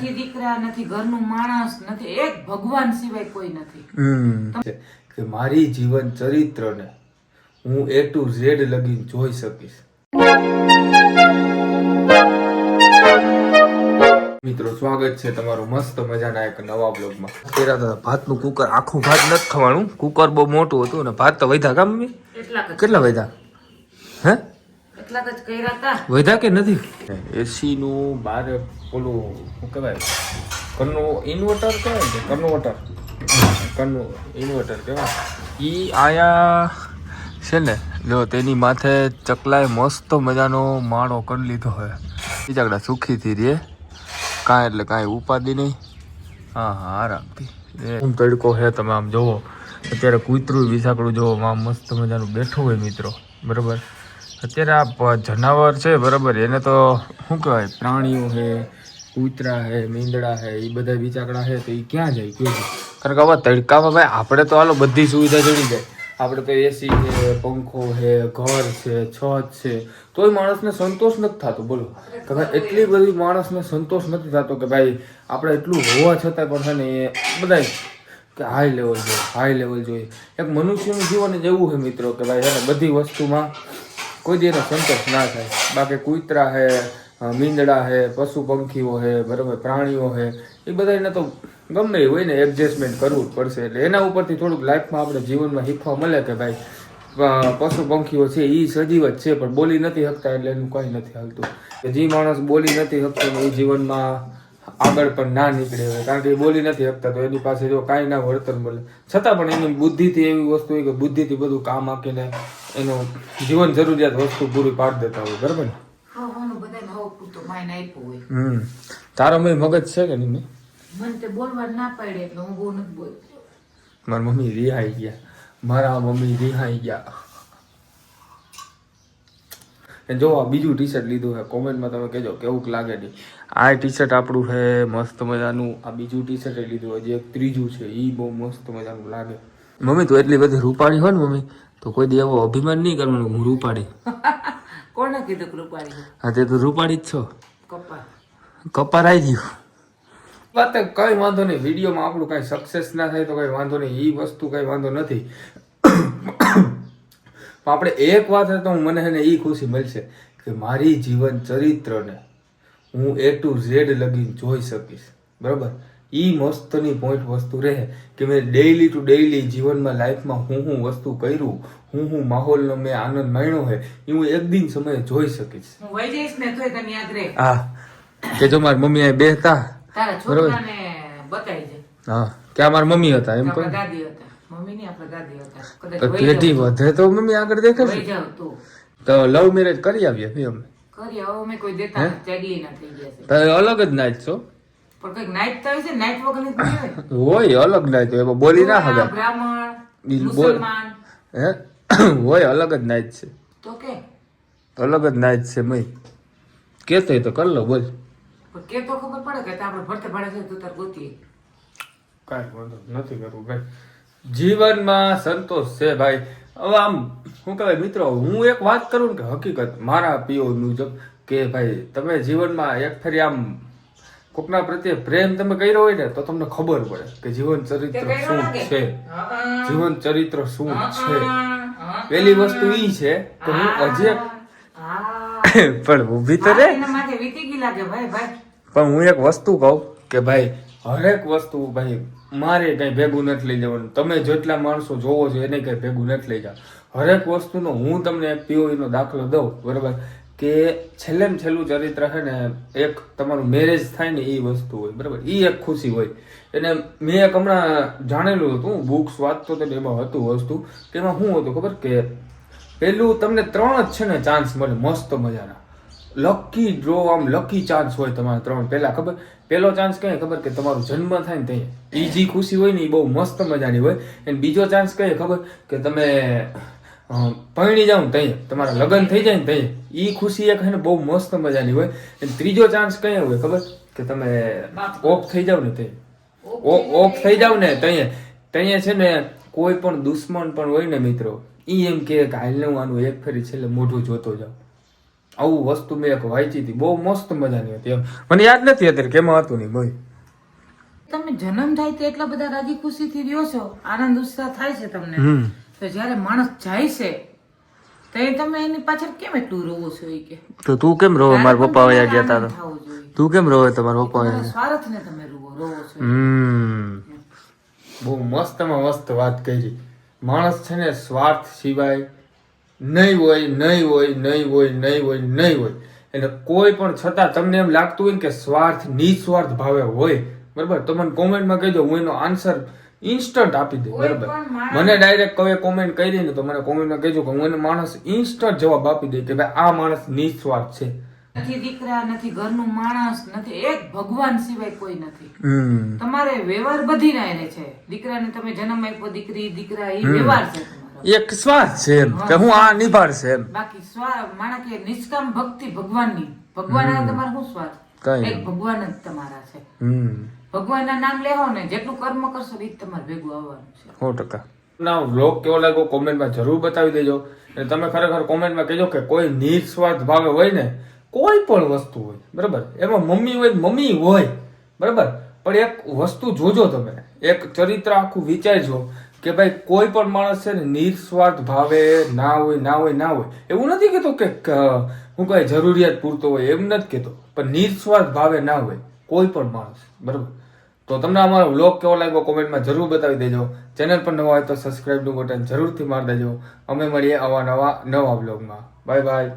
નથી દીકરા નથી ઘરનું માણસ નથી એક ભગવાન સિવાય કોઈ નથી. કે મારી જીવન ચરિત્રને હું એ ટુ ઝેડ લગીને જોઈ શકીશ. મિત્રો સ્વાગત છે તમારું મસ્ત મજાના એક નવા બ્લોગમાં તેરા તો ભાતનું કુકર આખું ભાત નથી ખવાનું કુકર બહુ મોટું હતું ને ભાત તો વધ્યા કામ મમ્મી? કેટલા વધ્યા? હે? એટલાક જ કર્યા હતા. વધ્યા કે નથી? એસી નું બાર ઓલું શું કહેવાય? કન્નો ઇન્વર્ટર કહેવાય ને કન્વર્ટર. કન્નો ઇન્વર્ટર કહેવાય. ઈ આયા છે ને જો તેની માથે ચકલાએ મસ્ત મજાનો માળો કરી લીધો હોય બીજાકડા સુખીથી રે કાંઈ એટલે કાંઈ ઉપાધિ નહીં. હા હા આરામથી હું તડકો હે તમે આમ જોવો. અત્યારે કૂતરું વિસાકડું જોવો આમ મસ્ત મજાનું બેઠું હોય મિત્રો. બરાબર? અત્યારે આ જનાવર છે, બરાબર. એને તો શું કહેવાય? પ્રાણીઓ છે કૂતરા છે મીંદડા છે એ બધા બિચાકડા છે તો એ ક્યાં જાય? કયો કારણ કે આવા તડકામાં ભાઈ, આપણે તો હાલો બધી સુવિધા જડી જાય. આપણે તો એસી છે પંખો છે ઘર છે, છત છે. તોય માણસને સંતોષ નથી થતો, બોલો. કે ભાઈ, એટલી બધી માણસને સંતોષ નથી થતો કે ભાઈ, આપણે એટલું હોવા છતાં પણ છે ને એ બધા કે હાઈ લેવલ જોઈએ હાઈ લેવલ જોઈએ. એક મનુષ્યનું જીવન જ એવું છે મિત્રો કે ભાઈ, છે ને બધી વસ્તુમાં કોઈ દેનો સંતોષ ના થાય. બાકી કૂતરા છે મીંદડા છે પશુ પંખીઓ છે બરાબર, પ્રાણીઓ છે એ બધા એને તો ગમે હોય ને એડજસ્ટમેન્ટ કરવું જ પડશે. એટલે એના ઉપરથી થોડુંક લાઈફમાં આપણે જીવનમાં શીખવા મળે કે ભાઈ પશુ પંખીઓ છે એ સજીવ જ છે, પણ બોલી નથી શકતા એટલે એનું કંઈ નથી હાલતું. જે માણસ બોલી નથી શકતો એ જીવનમાં આગળ પણ ના નીકળે હવે કારણ કે એ બોલી નથી શકતા તો એની પાસે જો કાંઈ ના વળતર મળે. છતાં પણ એની બુદ્ધિથી એવી વસ્તુ હોય કે બુદ્ધિથી બધું કામ આપીને એનું જીવન જરૂરિયાત વસ્તુ પૂરી પાડી દેતા હોય બરાબર ને? હમ. તારો મેં મગજ છે કે નહીં? મેં મને તે બોલવા ના પાડે એટલે હું બહુ નથી બોલતી. મારી મમ્મી રિહાઈ ગયા. મારા મમ્મી રિહાઈ ગયા. જો આ બીજું ટી શર્ટ લીધું છે. કોમેન્ટમાં તમે કહેજો કેવું લાગે નહીં. આ ટી શર્ટ આપણું છે મસ્ત મજાનું. આ બીજું ટી શર્ટ લીધું હજી એક ત્રીજું છે. એ બહુ મસ્ત મજાનું લાગે. મમ્મી તો એટલી બધી રૂપાળી હોય ને મમ્મી તો કોઈ દી એવો અભિમાન નહીં કરવાનું હું રૂપાળી. કોને કીધું રૂપાળી? હા તે તો રૂપાળી જ છો. કપા આવી ગયું. વાત કઈ વાંધો નહીં વિડીયોમાં આપણું કઈ સક્સેસ ના થાય તો કઈ વાંધો નહીં. એ વસ્તુ કઈ વાંધો નથી. પણ આપણે એક વાત તો મને છે ને એ ખુશી મળશે કે મારી જીવન ચરિત્રને હું એ ટુ ઝેડ લગીને જોઈ શકીશ. બરાબર? એ મસ્તની પોઈન્ટ વસ્તુ રહે કે મેં ડેઈલી ટુ ડેઈલી જીવનમાં લાઈફમાં હું હું વસ્તુ કર્યું હું હું માહોલનો મેં આનંદ માણ્યો હે એ હું એક દિન સમયે જોઈ શકીશ. હું હા. કે જો મારી મમ્મી અહીં બેહતા બરાબર? હા. ક્યાં મારા મમ્મી હતા એમ પણ આપણા હતા. પેઢી વધે તો મમ્મી આગળ દેખે છે તો. લવ મેરેજ કરી આવીએ ભાઈ અમે. કરી હવે અમે કોઈ દેતા નથી, ના થઈ ગયા છે. અલગ જ નાચ છો. પણ કંઈક નાઈટ તો હોય છે નાઈટ વગર હોય. હોય અલગ નાચ બોલી ના હગા બ્રાહ્મણ બોલ- મુસલમાન. હે? હોય અલગ જ નાચ છે. તો કે? અલગ જ નાચ છે મય. કેતો તો કર લો બોલ. કે તો ખબર પડે કે આપણે ભરતે ભાડે છે તું તાર ગોતીએ. કાંઈ વાંધો નથી કરવું ભાઈ. જીવનમાં સંતોષ છે ભાઈ. હવે આમ શું કહેવાય મિત્રો હું એક વાત કરું કે હકીકત મારા પીઓ મુજબ કે ભાઈ તમે જીવનમાં એક ફરી આમ કોકના પ્રત્યે પ્રેમ તમે કર્યો હોય ને તો તમને ખબર પડે કે જીવન ચરિત્ર શું છે. જીવન ચરિત્ર શું છે. પેલી વસ્તુ ઈ છે કે હું હજી પણ ઊભી તો રે. પણ હું એક વસ્તુ કહું કે ભાઈ હરેક વસ્તુ ભાઈ, મારે કઈ ભેગું નથી લઈ જવાનું. તમે જેટલા માણસો જોવો છો, એને કઈ ભેગું નથી લઈ જાવ હરેક વસ્તુનો હું તમને પીઓઈનો દાખલો દઉં, બરાબર? કે છેલ્લે છેલ્લું ચરિત્ર છે ને, એક તમારું મેરેજ થાય ને એ વસ્તુ હોય, બરાબર? એ એક ખુશી હોય. એને મેં એક હમણાં જાણેલું હતું બુક્સ વાંચતો તો એમાં હતું વસ્તુ, કે એમાં શું હતું ખબર? કે પેલું તમને ત્રણ જ છે ને ચાન્સ મળે, મસ્ત મજાના. લકી ડ્રો આમ લકી ચાન્સ હોય તમારા ત્રણ. પહેલા ખબર? પહેલો ચાન્સ કઈ ખબર કે તમારો જન્મ થાય ને ત્યાં એ જે ખુશી હોય ને એ બહુ મસ્ત મજાની હોય. અને બીજો ચાન્સ કઈ ખબર? કે તમે પરણી જાવ ને ત્યાં તમારા લગ્ન થઈ જાય ને ત્યાં એ ખુશી એક છે ને બહુ મસ્ત મજાની હોય. અને ત્રીજો ચાન્સ કઈ હોય? ખબર? કે તમે ઓફ થઈ જાવ ને ત્યાં ઓફ થઈ જાવ ને ત્યાં ત્યાં છે ને કોઈ પણ દુશ્મન પણ હોય ને મિત્રો એ એમ કે હાલ હું આનું એક ફેરી છેલ્લે મોઢું જોતો જાઉં. આવું વસ્તુ મેં એક વાંચી હતી. બહુ મસ્ત મજાની હતી એમ. મને યાદ નથી અત્યારે કેમાં હતું નહીં ભાઈ તમે જન્મ થાય તે એટલા બધા રાજી ખુશીથી રહ્યો છો. આનંદ ઉત્સાહ થાય છે તમને. તો જ્યારે માણસ જાય છે તો તમે એની પાછળ કેમ એટલું રોવો છો એ કે? તો તું કેમ રોવે? મારા પપ્પા વયા ગયા જોઈએ. તું કેમ રોવે તમારા પપ્પા તમારા સ્વાર્થને તમે રોવો રોવો છો. બહુ મસ્તમાં મસ્ત વાત કરી. માણસ છે ને સ્વાર્થ સિવાય નહીં હોય નહીં હોય નહીં હોય નહીં હોય નહીં હોય. એટલે કોઈ પણ છતાં તમને એમ લાગતું હોય ને કે સ્વાર્થ નિસ્વાર્થ ભાવે હોય બરાબર? તો મને કોમેન્ટમાં કહેજો હું એનો આન્સર ઇન્સ્ટન્ટ આપી દઉં બરાબર? મને ડાયરેક્ટ કવે કોમેન્ટ કરી ને તો મને કોમેન્ટમાં કહેજો કે હું એને માણસ ઇન્સ્ટન્ટ જવાબ આપી દઉં કે ભાઈ આ માણસ નિસ્વાર્થ છે. નથી દીકરા નથી ઘરનું માણસ નથી એક ભગવાન સિવાય કોઈ નથી. તમારે વ્યવહાર બધી રહે છે. દીકરાને તમે જન્મ આપ્યો દીકરી દીકરા એ વ્યવહાર છે. એક સ્વાર્થ છે એમ કે હું આ નિભાડશે એમ. બાકી સ્વા માણા કે નિષ્કામ ભક્તિ ભગવાનની. ભગવાન આ તમારો શું સ્વાર્થ? કઈ ભગવાન જ તમારા છે. ભગવાનના નામ લેવો ને જેટલું કર્મ કરશો એ તમારે ભેગું આવવાનું છે. સો ટકા. ના વ્લોગ કેવો લાગ્યો કોમેન્ટમાં જરૂર બતાવી દેજો. અને તમે ખરેખર કોમેન્ટમાં કહેજો કે કોઈ નિસ્વાર્થ ભાવે હોય ને કોઈ પણ વસ્તુ હોય બરાબર? એમાં મમ્મી હોય મમ્મી હોય બરાબર? પણ એક વસ્તુ જોજો તમે. એક ચરિત્ર આખું વિચારજો. કે ભાઈ, કોઈ પણ માણસ છે ને નિસ્વાર્થ ભાવે, ના હોય ના હોય ના હોય, એવું નથી કહેતો કે હું કઈ જરૂરિયાત પૂરતો હોય, એમ નથી કહેતો. પણ નિસ્વાર્થ ભાવે, ના હોય, કોઈ પણ માણસ, બરાબર? તો તમને અમારો વ્લોગ કેવો લાગ્યો કોમેન્ટમાં જરૂર બતાવી દેજો. ચેનલ પર નવા હોય તો સબસ્ક્રાઇબનું બટન જરૂરથી મારી દેજો. અમે મળીએ આવા નવા નવા વ્લોગમાં. Bye bye.